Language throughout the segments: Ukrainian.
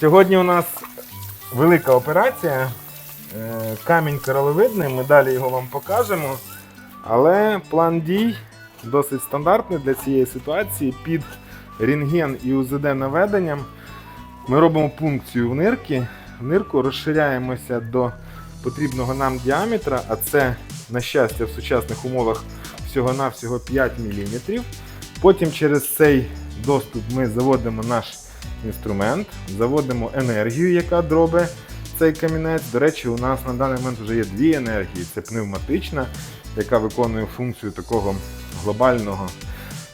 Сьогодні у нас велика операція. Е, Камінь королевидний, ми далі його вам покажемо. Але план дій досить стандартний для цієї ситуації. Під рентген і УЗД наведенням ми робимо пункцію в нирки. В нирку розширяємося до потрібного нам діаметра, а це, на щастя, в сучасних умовах всього-навсього 5 мм. Потім через цей доступ ми заводимо наш інструмент, заводимо енергію, яка дробе цей камінець. До речі, у нас на даний момент вже є дві енергії: це пневматична, яка виконує функцію такого глобального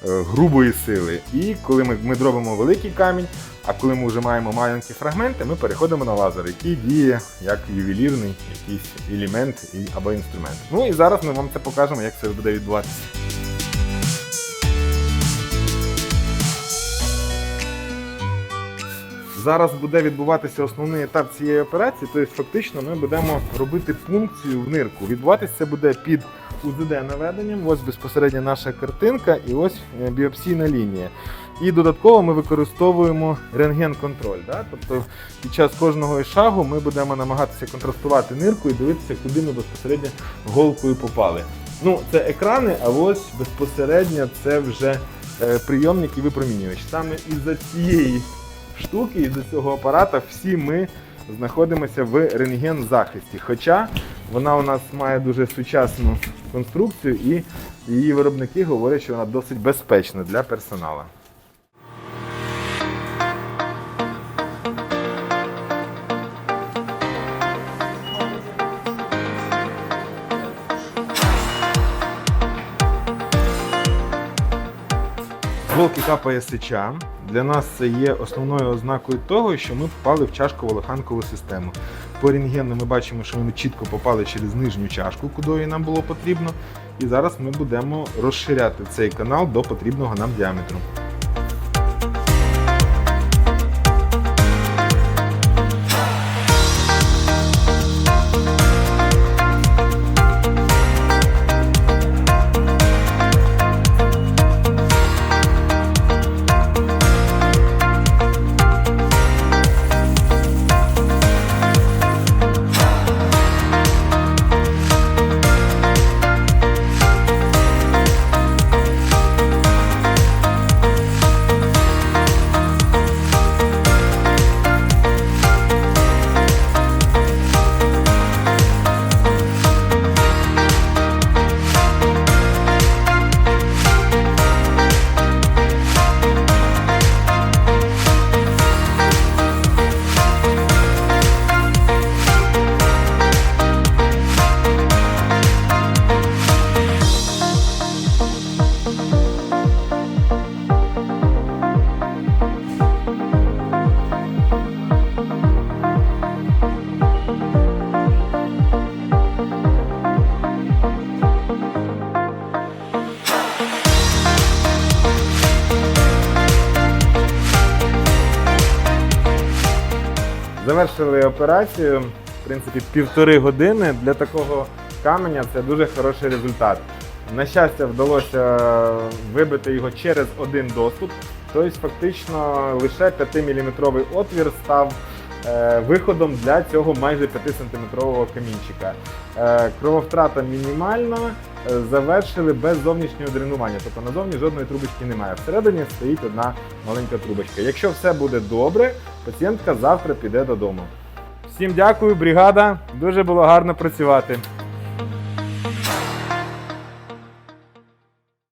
е, грубої сили. І коли ми, ми дробимо великий камінь, а коли ми вже маємо маленькі фрагменти, ми переходимо на лазер, який діє як ювелірний якийсь елемент або інструмент. Ну і зараз ми вам це покажемо, як це буде відбуватися. Зараз буде відбуватися основний етап цієї операції, тобто фактично ми будемо робити пункцію в нирку. Відбуватися це буде під УЗД наведенням. Ось безпосередньо наша картинка і ось е, біопсійна лінія. І додатково ми використовуємо рентген-контроль. Да? Тобто під час кожного шагу ми будемо намагатися контрастувати нирку і дивитися, куди ми безпосередньо голкою попали. Ну, це екрани, а ось безпосередньо це вже е, прийомник і випромінювач. Саме із-за цієї штуки, і до цього апарата всі ми знаходимося в рентген-захисті. Хоча вона у нас має дуже сучасну конструкцію і її виробники говорять, що вона досить безпечна для персоналу. Голки капає сеча. Для нас це є основною ознакою того, що ми попали в чашку волоханкову систему. По рентгену ми бачимо, що ми чітко попали через нижню чашку, куди нам було потрібно. І зараз ми будемо розширяти цей канал до потрібного нам діаметру. Завершили операцію. В принципі, півтори години для такого каменя це дуже хороший результат. На щастя, вдалося вибити його через один доступ. Тобто, фактично, лише 5-мм отвір став виходом для цього майже 5-сантиметрового камінчика. Е, крововтрата мінімальна, е, завершили без зовнішнього дренування. Тобто назовні жодної трубочки немає. Всередині стоїть одна маленька трубочка. Якщо все буде добре, пацієнтка завтра піде додому. Всім дякую, бригада. Дуже було гарно працювати.